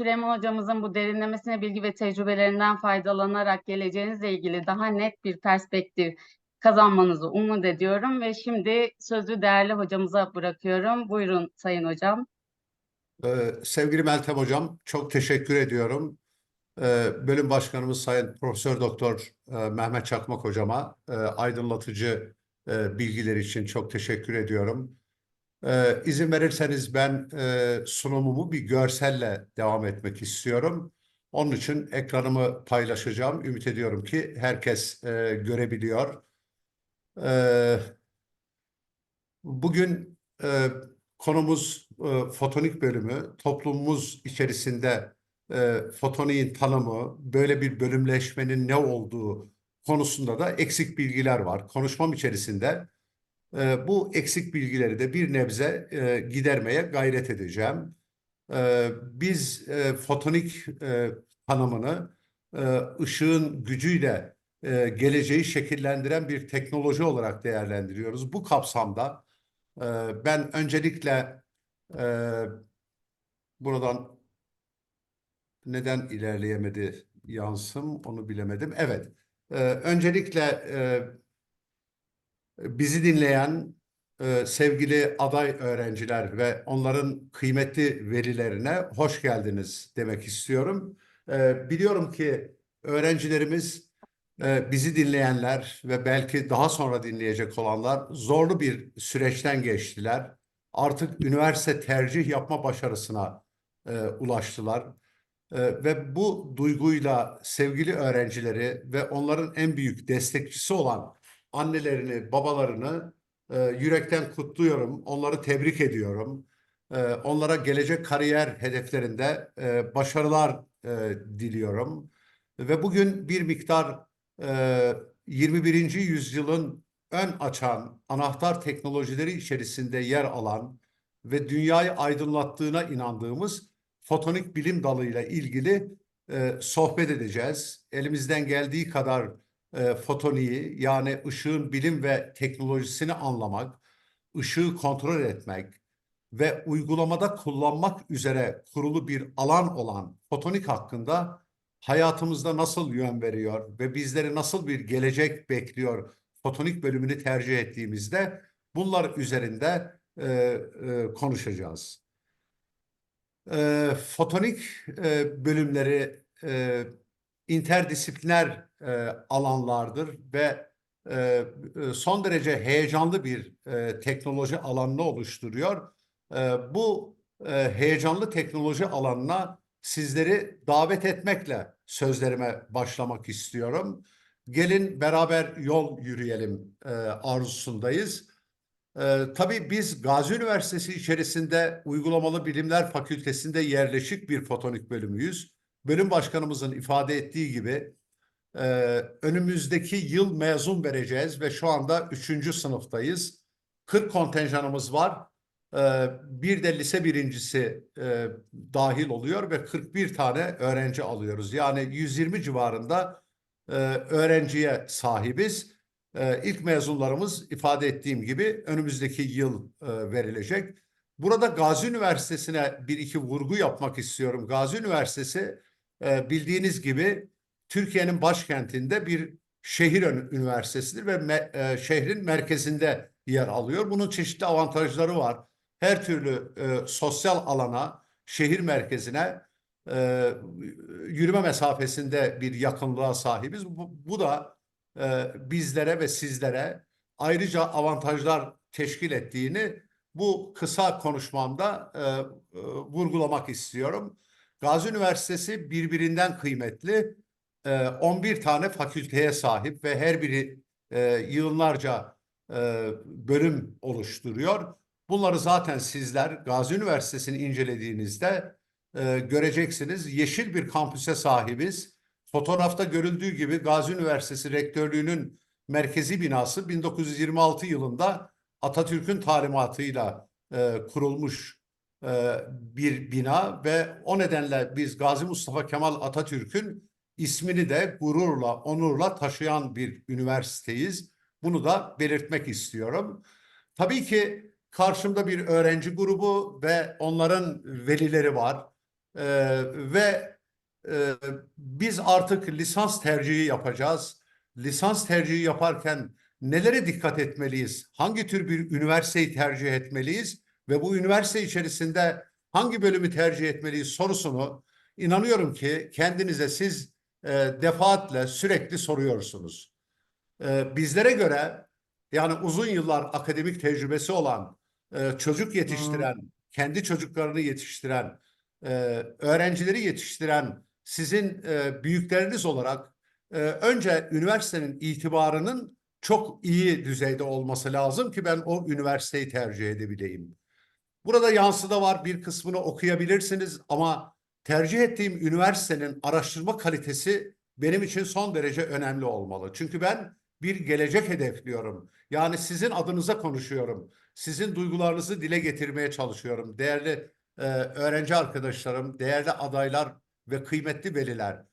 Süleyman hocamızın bu derinlemesine bilgi ve tecrübelerinden faydalanarak geleceğinizle ilgili daha net bir perspektif kazanmanızı umut ediyorum ve şimdi sözü değerli hocamıza bırakıyorum. Buyurun Sayın Hocam. Ee, sevgili Meltem Hocam, çok teşekkür ediyorum. Ee, bölüm Başkanımız Sayın Profesör Doktor e, Mehmet Çakmak Hocama e, aydınlatıcı e, bilgiler için çok teşekkür ediyorum. Ee, izin verirseniz ben e, sunumumu bir görselle devam etmek istiyorum. Onun için ekranımı paylaşacağım. Ümit ediyorum ki herkes e, görebiliyor. Ee, bugün e, konumuz e, fotonik bölümü. Toplumumuz içerisinde e, fotoniğin tanımı, böyle bir bölümleşmenin ne olduğu konusunda da eksik bilgiler var. Konuşmam içerisinde e, bu eksik bilgileri de bir nebze e, gidermeye gayret edeceğim. E, biz e, fotonik e, tanımını e, ışığın gücüyle e, geleceği şekillendiren bir teknoloji olarak değerlendiriyoruz. Bu kapsamda e, ben öncelikle e, buradan neden ilerleyemedi yansım onu bilemedim. Evet, e, öncelikle e, bizi dinleyen e, sevgili aday öğrenciler ve onların kıymetli velilerine hoş geldiniz demek istiyorum. E, biliyorum ki öğrencilerimiz e, bizi dinleyenler ve belki daha sonra dinleyecek olanlar zorlu bir süreçten geçtiler. Artık üniversite tercih yapma başarısına e, ulaştılar. E, ve bu duyguyla sevgili öğrencileri ve onların en büyük destekçisi olan annelerini, babalarını e, yürekten kutluyorum. Onları tebrik ediyorum. E, onlara gelecek kariyer hedeflerinde e, başarılar e, diliyorum. Ve bugün bir miktar e, 21. yüzyılın ön açan anahtar teknolojileri içerisinde yer alan ve dünyayı aydınlattığına inandığımız fotonik bilim dalıyla ilgili e, sohbet edeceğiz. Elimizden geldiği kadar e, fotoniği yani ışığın bilim ve teknolojisini anlamak, ışığı kontrol etmek ve uygulamada kullanmak üzere kurulu bir alan olan fotonik hakkında hayatımızda nasıl yön veriyor ve bizleri nasıl bir gelecek bekliyor fotonik bölümünü tercih ettiğimizde bunlar üzerinde e, e, konuşacağız. E, fotonik e, bölümleri e, interdisipliner e, alanlardır ve e, e, son derece heyecanlı bir e, teknoloji alanını oluşturuyor. E, bu e, heyecanlı teknoloji alanına sizleri davet etmekle sözlerime başlamak istiyorum. Gelin beraber yol yürüyelim e, arzusundayız. E, tabii biz Gazi Üniversitesi içerisinde Uygulamalı Bilimler Fakültesinde yerleşik bir fotonik bölümüyüz. Bölüm başkanımızın ifade ettiği gibi e, önümüzdeki yıl mezun vereceğiz ve şu anda üçüncü sınıftayız. 40 kontenjanımız var. E, bir de lise birincisi e, dahil oluyor ve 41 tane öğrenci alıyoruz. Yani 120 civarında e, öğrenciye sahibiz. E, ilk mezunlarımız ifade ettiğim gibi önümüzdeki yıl e, verilecek. Burada Gazi Üniversitesi'ne bir iki vurgu yapmak istiyorum. Gazi Üniversitesi e, bildiğiniz gibi Türkiye'nin başkentinde bir şehir üniversitesidir ve me, e, şehrin merkezinde yer alıyor. Bunun çeşitli avantajları var. Her türlü e, sosyal alana, şehir merkezine e, yürüme mesafesinde bir yakınlığa sahibiz. Bu, bu da e, bizlere ve sizlere ayrıca avantajlar teşkil ettiğini bu kısa konuşmamda e, e, vurgulamak istiyorum. Gazi Üniversitesi birbirinden kıymetli e, 11 tane fakülteye sahip ve her biri e, yıllarca e, bölüm oluşturuyor. Bunları zaten sizler Gazi Üniversitesi'ni incelediğinizde e, göreceksiniz. Yeşil bir kampüse sahibiz. Fotoğrafta görüldüğü gibi Gazi Üniversitesi Rektörlüğü'nün merkezi binası 1926 yılında Atatürk'ün talimatıyla e, kurulmuş e, bir bina ve o nedenle biz Gazi Mustafa Kemal Atatürk'ün ismini de gururla, onurla taşıyan bir üniversiteyiz. Bunu da belirtmek istiyorum. Tabii ki karşımda bir öğrenci grubu ve onların velileri var. E, ve e, biz artık lisans tercihi yapacağız. Lisans tercihi yaparken nelere dikkat etmeliyiz? Hangi tür bir üniversiteyi tercih etmeliyiz? Ve bu üniversite içerisinde hangi bölümü tercih etmeliyiz sorusunu inanıyorum ki kendinize siz e, defaatle sürekli soruyorsunuz. E, bizlere göre yani uzun yıllar akademik tecrübesi olan, e, çocuk yetiştiren, kendi çocuklarını yetiştiren, e, öğrencileri yetiştiren sizin e, büyükleriniz olarak e, önce üniversitenin itibarının çok iyi düzeyde olması lazım ki ben o üniversiteyi tercih edebileyim. Burada yansıda var bir kısmını okuyabilirsiniz ama tercih ettiğim üniversitenin araştırma kalitesi benim için son derece önemli olmalı. Çünkü ben bir gelecek hedefliyorum. Yani sizin adınıza konuşuyorum. Sizin duygularınızı dile getirmeye çalışıyorum. Değerli e, öğrenci arkadaşlarım, değerli adaylar ve kıymetli veliler.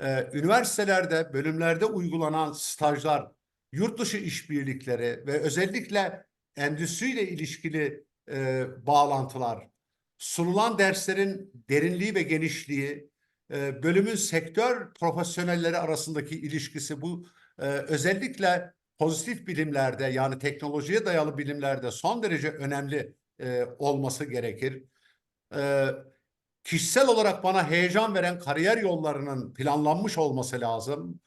E, üniversitelerde, bölümlerde uygulanan stajlar, yurt dışı işbirlikleri ve özellikle endüstriyle ilişkili e, bağlantılar, sunulan derslerin derinliği ve genişliği, e, bölümün sektör profesyonelleri arasındaki ilişkisi bu e, özellikle pozitif bilimlerde yani teknolojiye dayalı bilimlerde son derece önemli e, olması gerekir. Kişisel olarak bana heyecan veren kariyer yollarının planlanmış olması lazım.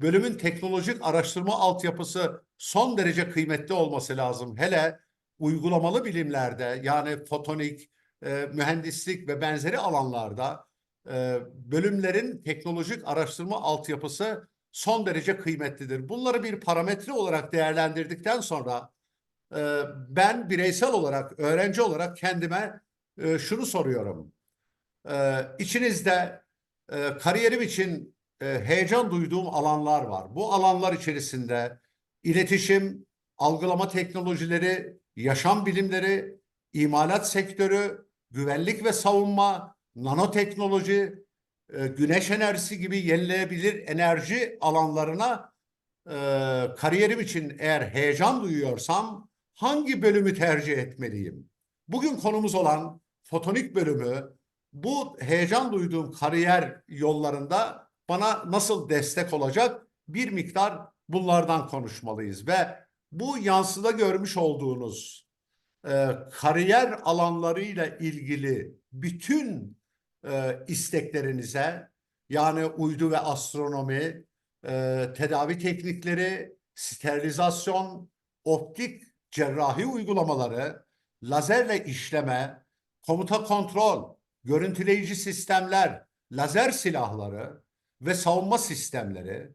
Bölümün teknolojik araştırma altyapısı son derece kıymetli olması lazım. Hele uygulamalı bilimlerde yani fotonik, e, mühendislik ve benzeri alanlarda e, bölümlerin teknolojik araştırma altyapısı son derece kıymetlidir. Bunları bir parametre olarak değerlendirdikten sonra e, ben bireysel olarak, öğrenci olarak kendime e, şunu soruyorum. E, içinizde e, kariyerim için e, heyecan duyduğum alanlar var. Bu alanlar içerisinde iletişim, algılama teknolojileri, yaşam bilimleri, imalat sektörü, güvenlik ve savunma, nanoteknoloji, e, güneş enerjisi gibi yenilenebilir enerji alanlarına e, kariyerim için eğer heyecan duyuyorsam hangi bölümü tercih etmeliyim? Bugün konumuz olan fotonik bölümü bu heyecan duyduğum kariyer yollarında bana nasıl destek olacak bir miktar bunlardan konuşmalıyız ve bu yansıda görmüş olduğunuz e, kariyer alanlarıyla ilgili bütün e, isteklerinize yani uydu ve astronomi, e, tedavi teknikleri, sterilizasyon, optik cerrahi uygulamaları, lazerle işleme, komuta kontrol, görüntüleyici sistemler, lazer silahları ve savunma sistemleri,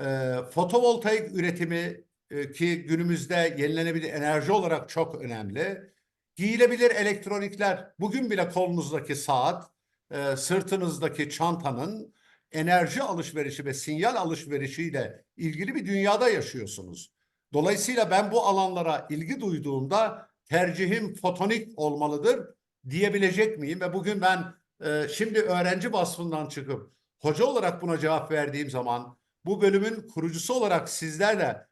e, fotovoltaik üretimi e, ki günümüzde yenilenebilir enerji olarak çok önemli. Giyilebilir elektronikler, bugün bile kolunuzdaki saat, e, sırtınızdaki çantanın enerji alışverişi ve sinyal alışverişiyle ilgili bir dünyada yaşıyorsunuz. Dolayısıyla ben bu alanlara ilgi duyduğumda tercihim fotonik olmalıdır diyebilecek miyim? Ve bugün ben e, şimdi öğrenci vasfından çıkıp hoca olarak buna cevap verdiğim zaman bu bölümün kurucusu olarak sizlerle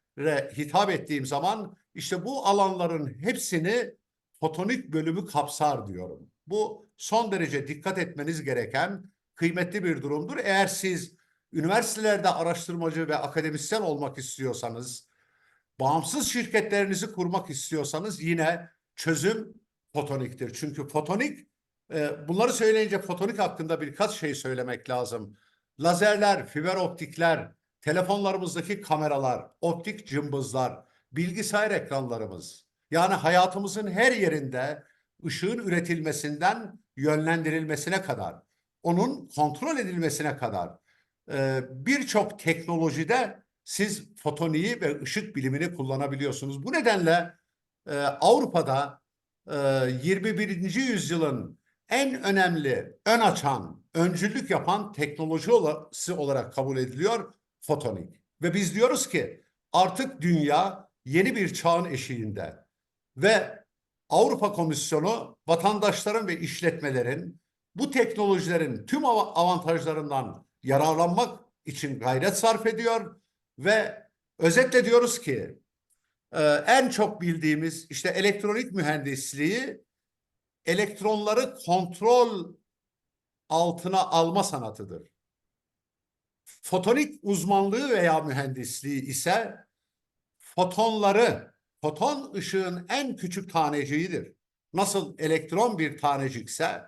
hitap ettiğim zaman işte bu alanların hepsini fotonik bölümü kapsar diyorum. Bu son derece dikkat etmeniz gereken kıymetli bir durumdur. Eğer siz üniversitelerde araştırmacı ve akademisyen olmak istiyorsanız, bağımsız şirketlerinizi kurmak istiyorsanız yine çözüm fotoniktir. Çünkü fotonik, e, bunları söyleyince fotonik hakkında birkaç şey söylemek lazım. Lazerler, fiber optikler, telefonlarımızdaki kameralar, optik cımbızlar, bilgisayar ekranlarımız. Yani hayatımızın her yerinde ışığın üretilmesinden yönlendirilmesine kadar, onun kontrol edilmesine kadar e, birçok teknolojide siz fotoniği ve ışık bilimini kullanabiliyorsunuz. Bu nedenle e, Avrupa'da e, 21. yüzyılın en önemli, ön açan, öncülük yapan teknolojisi olarak kabul ediliyor fotonik. Ve biz diyoruz ki artık dünya yeni bir çağın eşiğinde ve Avrupa Komisyonu vatandaşların ve işletmelerin bu teknolojilerin tüm avantajlarından yararlanmak için gayret sarf ediyor ve özetle diyoruz ki e, en çok bildiğimiz işte elektronik mühendisliği elektronları kontrol altına alma sanatıdır. Fotonik uzmanlığı veya mühendisliği ise fotonları, foton ışığın en küçük taneciğidir. Nasıl elektron bir tanecikse,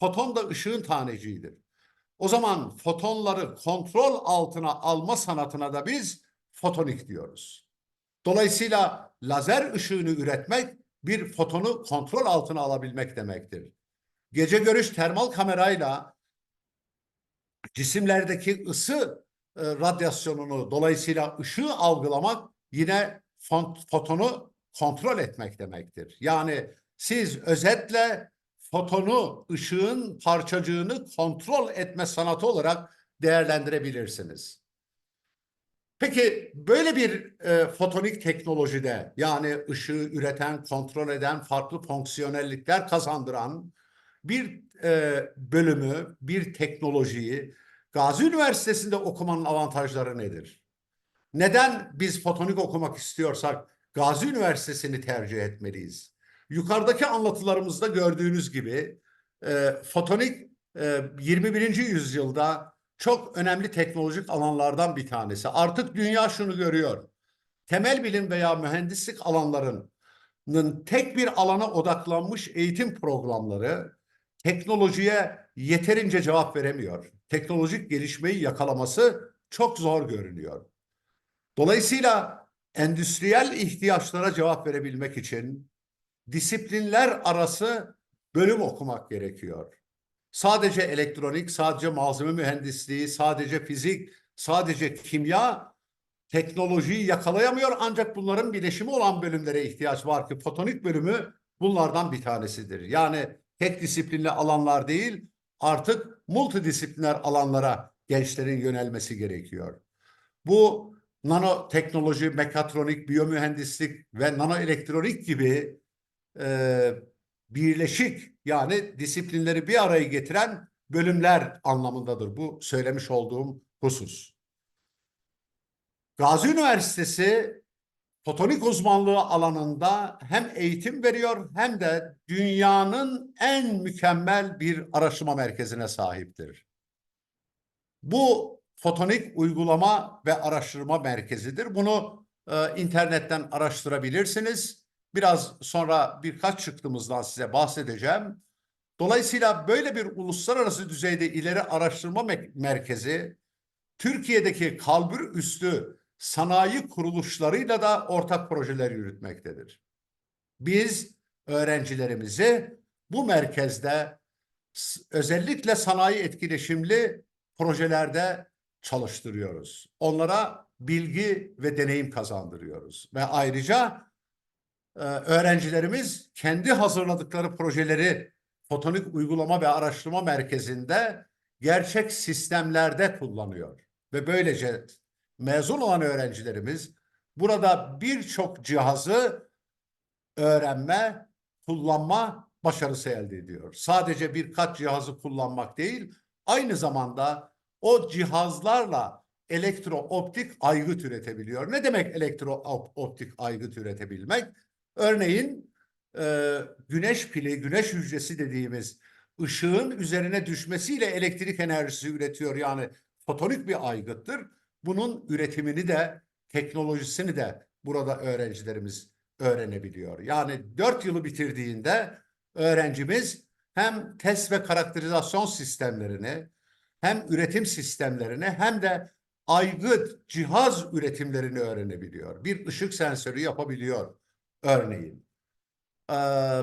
foton da ışığın taneciğidir. O zaman fotonları kontrol altına alma sanatına da biz fotonik diyoruz. Dolayısıyla lazer ışığını üretmek bir fotonu kontrol altına alabilmek demektir. Gece görüş termal kamerayla cisimlerdeki ısı e, radyasyonunu dolayısıyla ışığı algılamak yine fon- fotonu kontrol etmek demektir. Yani siz özetle fotonu, ışığın parçacığını kontrol etme sanatı olarak değerlendirebilirsiniz. Peki böyle bir e, fotonik teknolojide yani ışığı üreten, kontrol eden, farklı fonksiyonellikler kazandıran bir e, bölümü, bir teknolojiyi Gazi Üniversitesi'nde okumanın avantajları nedir? Neden biz fotonik okumak istiyorsak Gazi Üniversitesi'ni tercih etmeliyiz? Yukarıdaki anlatılarımızda gördüğünüz gibi e, fotonik e, 21. yüzyılda çok önemli teknolojik alanlardan bir tanesi. Artık dünya şunu görüyor. Temel bilim veya mühendislik alanlarının tek bir alana odaklanmış eğitim programları teknolojiye yeterince cevap veremiyor. Teknolojik gelişmeyi yakalaması çok zor görünüyor. Dolayısıyla endüstriyel ihtiyaçlara cevap verebilmek için disiplinler arası bölüm okumak gerekiyor. Sadece elektronik, sadece malzeme mühendisliği, sadece fizik, sadece kimya teknolojiyi yakalayamıyor ancak bunların bileşimi olan bölümlere ihtiyaç var ki fotonik bölümü bunlardan bir tanesidir. Yani tek disiplinli alanlar değil artık multidisipliner alanlara gençlerin yönelmesi gerekiyor. Bu nanoteknoloji, mekatronik, biyomühendislik ve nanoelektronik gibi e, birleşik yani disiplinleri bir araya getiren bölümler anlamındadır bu söylemiş olduğum husus. Gazi Üniversitesi fotonik uzmanlığı alanında hem eğitim veriyor hem de dünyanın en mükemmel bir araştırma merkezine sahiptir. Bu fotonik uygulama ve araştırma merkezidir. Bunu e, internetten araştırabilirsiniz. Biraz sonra birkaç çıktığımızdan size bahsedeceğim. Dolayısıyla böyle bir uluslararası düzeyde ileri araştırma me- merkezi Türkiye'deki kalbur üstü sanayi kuruluşlarıyla da ortak projeler yürütmektedir. Biz öğrencilerimizi bu merkezde özellikle sanayi etkileşimli projelerde çalıştırıyoruz. Onlara bilgi ve deneyim kazandırıyoruz ve ayrıca e, öğrencilerimiz kendi hazırladıkları projeleri Fotonik Uygulama ve Araştırma Merkezi'nde gerçek sistemlerde kullanıyor. Ve böylece mezun olan öğrencilerimiz burada birçok cihazı öğrenme, kullanma başarısı elde ediyor. Sadece birkaç cihazı kullanmak değil, aynı zamanda o cihazlarla elektrooptik aygıt üretebiliyor. Ne demek elektrooptik aygıt üretebilmek? Örneğin e, güneş pili, güneş hücresi dediğimiz ışığın üzerine düşmesiyle elektrik enerjisi üretiyor. Yani fotonik bir aygıttır. Bunun üretimini de teknolojisini de burada öğrencilerimiz öğrenebiliyor. Yani dört yılı bitirdiğinde öğrencimiz hem test ve karakterizasyon sistemlerini hem üretim sistemlerini hem de aygıt cihaz üretimlerini öğrenebiliyor. Bir ışık sensörü yapabiliyor örneğin. Ee,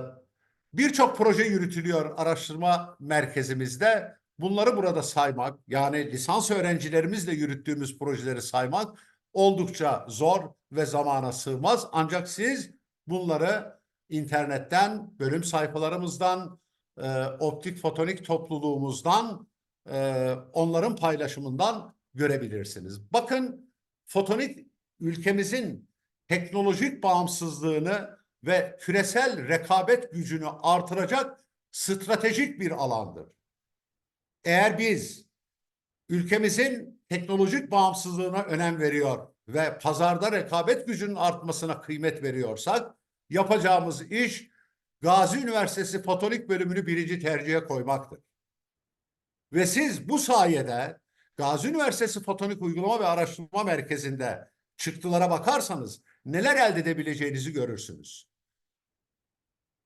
Birçok proje yürütülüyor araştırma merkezimizde. Bunları burada saymak, yani lisans öğrencilerimizle yürüttüğümüz projeleri saymak oldukça zor ve zamana sığmaz. Ancak siz bunları internetten, bölüm sayfalarımızdan, e, optik fotonik topluluğumuzdan, e, onların paylaşımından görebilirsiniz. Bakın fotonik ülkemizin teknolojik bağımsızlığını ve küresel rekabet gücünü artıracak stratejik bir alandır. Eğer biz ülkemizin teknolojik bağımsızlığına önem veriyor ve pazarda rekabet gücünün artmasına kıymet veriyorsak yapacağımız iş Gazi Üniversitesi Fotonik bölümünü birinci tercihe koymaktır. Ve siz bu sayede Gazi Üniversitesi Fotonik Uygulama ve Araştırma Merkezi'nde çıktılara bakarsanız neler elde edebileceğinizi görürsünüz.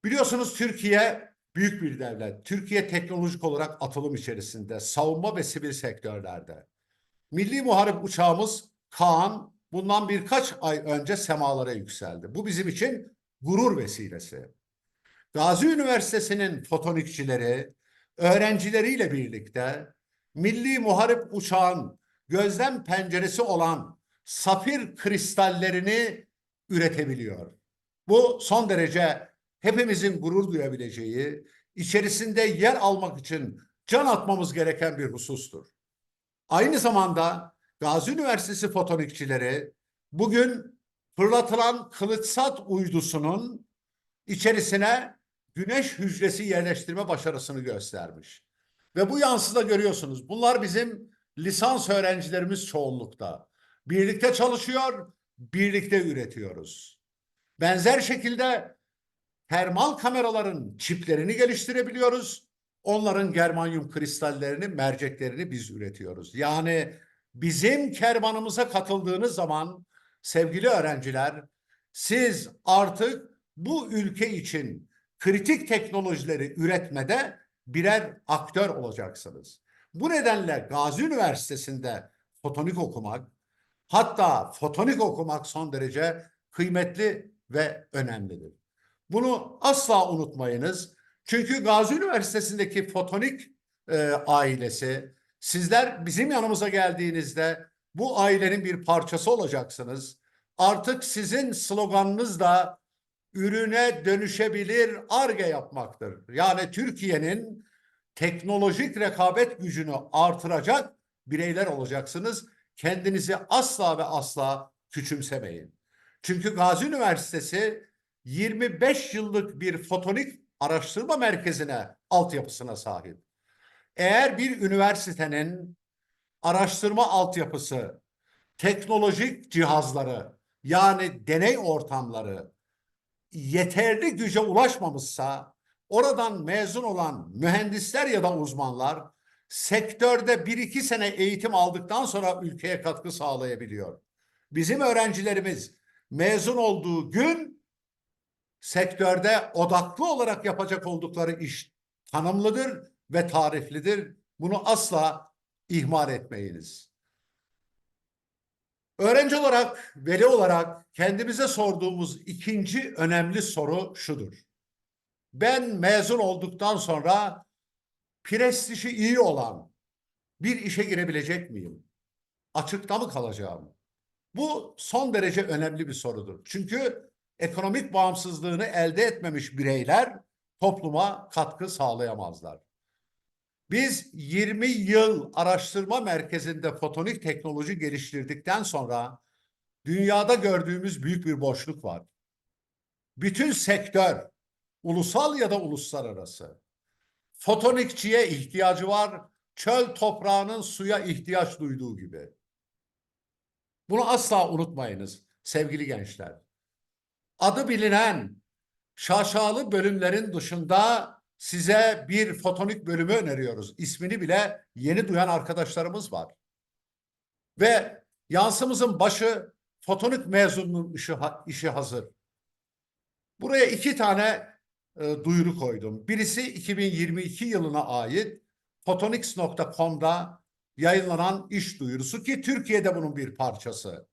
Biliyorsunuz Türkiye büyük bir devlet. Türkiye teknolojik olarak atılım içerisinde, savunma ve sivil sektörlerde. Milli Muharip uçağımız Kaan bundan birkaç ay önce semalara yükseldi. Bu bizim için gurur vesilesi. Gazi Üniversitesi'nin fotonikçileri, öğrencileriyle birlikte Milli Muharip uçağın gözlem penceresi olan safir kristallerini üretebiliyor. Bu son derece hepimizin gurur duyabileceği, içerisinde yer almak için can atmamız gereken bir husustur. Aynı zamanda Gazi Üniversitesi fotonikçileri bugün fırlatılan Kılıçsat uydusunun içerisine güneş hücresi yerleştirme başarısını göstermiş. Ve bu yansıda görüyorsunuz. Bunlar bizim lisans öğrencilerimiz çoğunlukta. Birlikte çalışıyor, birlikte üretiyoruz. Benzer şekilde termal kameraların çiplerini geliştirebiliyoruz. Onların germanyum kristallerini, merceklerini biz üretiyoruz. Yani bizim kervanımıza katıldığınız zaman sevgili öğrenciler siz artık bu ülke için kritik teknolojileri üretmede birer aktör olacaksınız. Bu nedenle Gazi Üniversitesi'nde fotonik okumak, hatta fotonik okumak son derece kıymetli ve önemlidir. Bunu asla unutmayınız. Çünkü Gazi Üniversitesi'ndeki fotonik e, ailesi, sizler bizim yanımıza geldiğinizde bu ailenin bir parçası olacaksınız. Artık sizin sloganınız da ürüne dönüşebilir ARGE yapmaktır. Yani Türkiye'nin teknolojik rekabet gücünü artıracak bireyler olacaksınız. Kendinizi asla ve asla küçümsemeyin. Çünkü Gazi Üniversitesi 25 yıllık bir fotonik araştırma merkezine, altyapısına sahip. Eğer bir üniversitenin araştırma altyapısı, teknolojik cihazları yani deney ortamları yeterli güce ulaşmamışsa oradan mezun olan mühendisler ya da uzmanlar sektörde bir iki sene eğitim aldıktan sonra ülkeye katkı sağlayabiliyor. Bizim öğrencilerimiz mezun olduğu gün sektörde odaklı olarak yapacak oldukları iş tanımlıdır ve tariflidir. Bunu asla ihmal etmeyiniz. Öğrenci olarak, veli olarak kendimize sorduğumuz ikinci önemli soru şudur. Ben mezun olduktan sonra prestiji iyi olan bir işe girebilecek miyim? Açıkta mı kalacağım? Bu son derece önemli bir sorudur. Çünkü ekonomik bağımsızlığını elde etmemiş bireyler topluma katkı sağlayamazlar. Biz 20 yıl araştırma merkezinde fotonik teknoloji geliştirdikten sonra dünyada gördüğümüz büyük bir boşluk var. Bütün sektör, ulusal ya da uluslararası fotonikçiye ihtiyacı var. Çöl toprağının suya ihtiyaç duyduğu gibi. Bunu asla unutmayınız sevgili gençler. Adı bilinen şaşalı bölümlerin dışında size bir fotonik bölümü öneriyoruz. İsmini bile yeni duyan arkadaşlarımız var. Ve yansımızın başı fotonik mezununun işi, işi hazır. Buraya iki tane e, duyuru koydum. Birisi 2022 yılına ait photonics.com'da yayınlanan iş duyurusu ki Türkiye'de bunun bir parçası.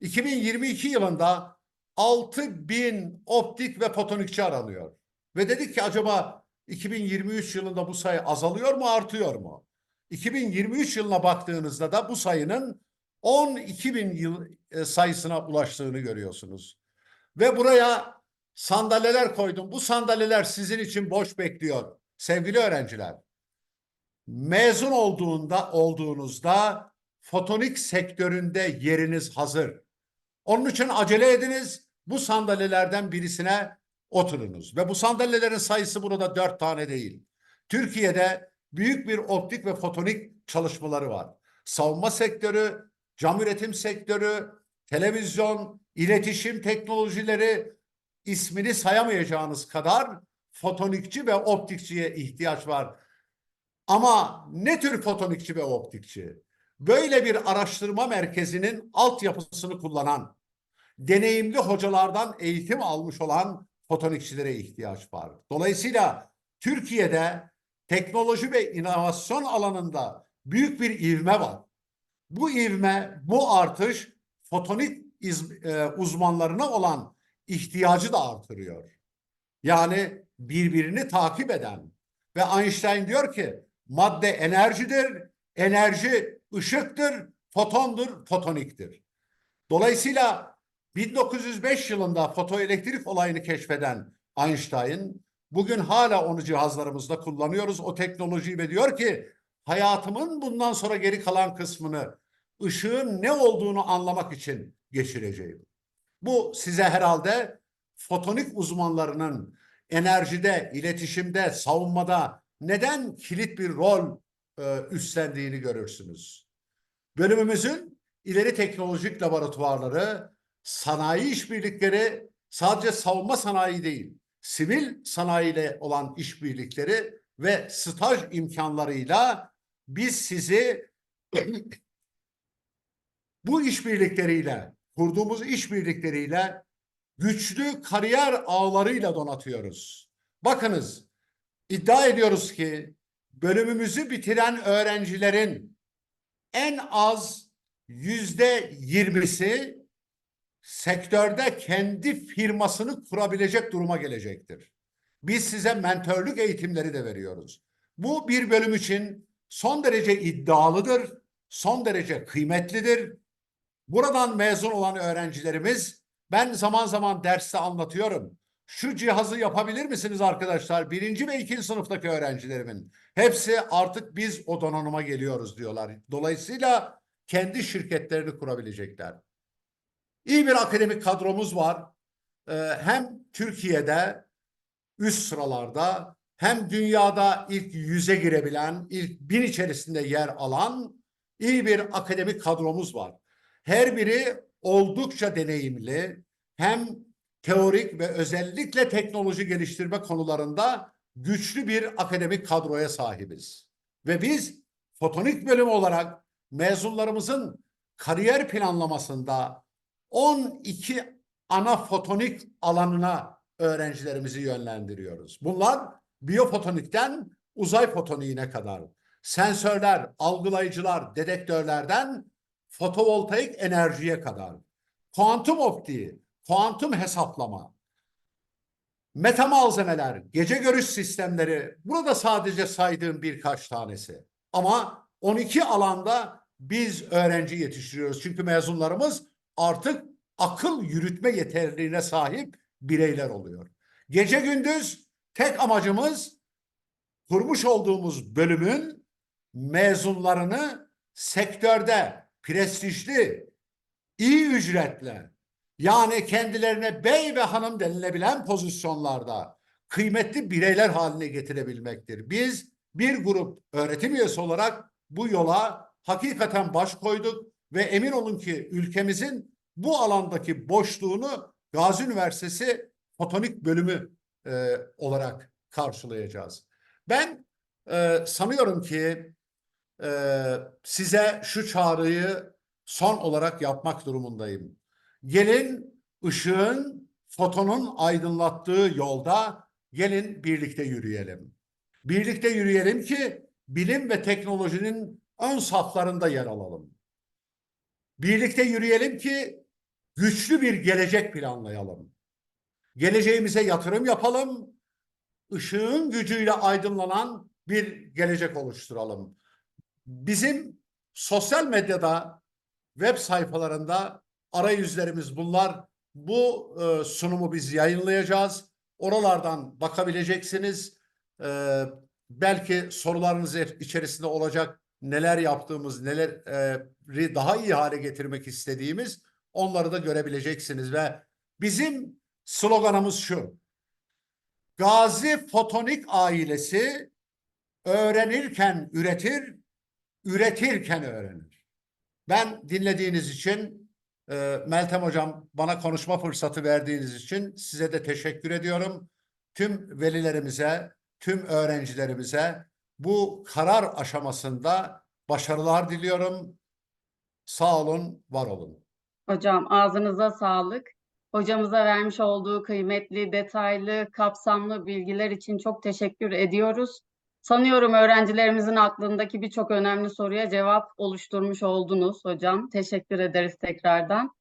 2022 yılında 6000 optik ve fotonikçi aranıyor. Ve dedik ki acaba 2023 yılında bu sayı azalıyor mu artıyor mu? 2023 yılına baktığınızda da bu sayının 12 bin yıl e, sayısına ulaştığını görüyorsunuz. Ve buraya sandalyeler koydum. Bu sandalyeler sizin için boş bekliyor sevgili öğrenciler. Mezun olduğunda olduğunuzda fotonik sektöründe yeriniz hazır. Onun için acele ediniz. Bu sandalyelerden birisine oturunuz. Ve bu sandalyelerin sayısı burada dört tane değil. Türkiye'de büyük bir optik ve fotonik çalışmaları var. Savunma sektörü, cam üretim sektörü, televizyon, iletişim teknolojileri ismini sayamayacağınız kadar fotonikçi ve optikçiye ihtiyaç var. Ama ne tür fotonikçi ve optikçi? Böyle bir araştırma merkezinin altyapısını kullanan, deneyimli hocalardan eğitim almış olan fotonikçilere ihtiyaç var. Dolayısıyla Türkiye'de teknoloji ve inovasyon alanında büyük bir ivme var. Bu ivme, bu artış fotonik iz- e, uzmanlarına olan ihtiyacı da artırıyor. Yani birbirini takip eden ve Einstein diyor ki madde enerjidir, enerji ışıktır, fotondur, fotoniktir. Dolayısıyla 1905 yılında fotoelektrik olayını keşfeden Einstein bugün hala onu cihazlarımızda kullanıyoruz o teknolojiyi ve diyor ki hayatımın bundan sonra geri kalan kısmını ışığın ne olduğunu anlamak için geçireceğim. Bu size herhalde fotonik uzmanlarının enerjide, iletişimde, savunmada neden kilit bir rol e, üstlendiğini görürsünüz. Bölümümüzün ileri teknolojik laboratuvarları, sanayi işbirlikleri sadece savunma sanayi değil, sivil sanayiyle olan işbirlikleri ve staj imkanlarıyla biz sizi bu işbirlikleriyle, kurduğumuz işbirlikleriyle güçlü kariyer ağlarıyla donatıyoruz. Bakınız, iddia ediyoruz ki bölümümüzü bitiren öğrencilerin en az yüzde yirmisi sektörde kendi firmasını kurabilecek duruma gelecektir. Biz size mentörlük eğitimleri de veriyoruz. Bu bir bölüm için son derece iddialıdır, son derece kıymetlidir. Buradan mezun olan öğrencilerimiz ben zaman zaman derste anlatıyorum. Şu cihazı yapabilir misiniz arkadaşlar? Birinci ve ikinci sınıftaki öğrencilerimin. Hepsi artık biz o donanıma geliyoruz diyorlar. Dolayısıyla kendi şirketlerini kurabilecekler. İyi bir akademik kadromuz var. Ee, hem Türkiye'de üst sıralarda hem dünyada ilk yüze girebilen, ilk bin içerisinde yer alan iyi bir akademik kadromuz var. Her biri oldukça deneyimli, hem teorik ve özellikle teknoloji geliştirme konularında güçlü bir akademik kadroya sahibiz. Ve biz fotonik bölümü olarak mezunlarımızın kariyer planlamasında 12 ana fotonik alanına öğrencilerimizi yönlendiriyoruz. Bunlar biyofotonikten uzay fotoniğine kadar, sensörler, algılayıcılar, dedektörlerden fotovoltaik enerjiye kadar, kuantum optiği, kuantum hesaplama, meta malzemeler, gece görüş sistemleri, burada sadece saydığım birkaç tanesi. Ama 12 alanda biz öğrenci yetiştiriyoruz. Çünkü mezunlarımız artık akıl yürütme yeterliliğine sahip bireyler oluyor. Gece gündüz tek amacımız kurmuş olduğumuz bölümün mezunlarını sektörde prestijli, iyi ücretle yani kendilerine bey ve hanım denilebilen pozisyonlarda kıymetli bireyler haline getirebilmektir. Biz bir grup öğretim üyesi olarak bu yola hakikaten baş koyduk ve emin olun ki ülkemizin bu alandaki boşluğunu Gazi Üniversitesi Fotonik Bölümü e, olarak karşılayacağız. Ben e, sanıyorum ki e, size şu çağrıyı son olarak yapmak durumundayım. Gelin ışığın, fotonun aydınlattığı yolda gelin birlikte yürüyelim. Birlikte yürüyelim ki bilim ve teknolojinin ön saflarında yer alalım. Birlikte yürüyelim ki güçlü bir gelecek planlayalım. Geleceğimize yatırım yapalım. Işığın gücüyle aydınlanan bir gelecek oluşturalım. Bizim sosyal medyada, web sayfalarında arayüzlerimiz bunlar. Bu e, sunumu biz yayınlayacağız. Oralardan bakabileceksiniz. E, belki sorularınız içerisinde olacak neler yaptığımız, neleri daha iyi hale getirmek istediğimiz onları da görebileceksiniz ve bizim sloganımız şu. Gazi Fotonik ailesi öğrenirken üretir, üretirken öğrenir. Ben dinlediğiniz için e, Meltem Hocam bana konuşma fırsatı verdiğiniz için size de teşekkür ediyorum. Tüm velilerimize, tüm öğrencilerimize Bu karar aşamasında başarılar diliyorum. Sağ olun, var olun. Hocam ağzınıza sağlık. Hocamıza vermiş olduğu kıymetli, detaylı, kapsamlı bilgiler için çok teşekkür ediyoruz. Sanıyorum öğrencilerimizin aklındaki birçok önemli soruya cevap oluşturmuş oldunuz hocam. Teşekkür ederiz tekrardan.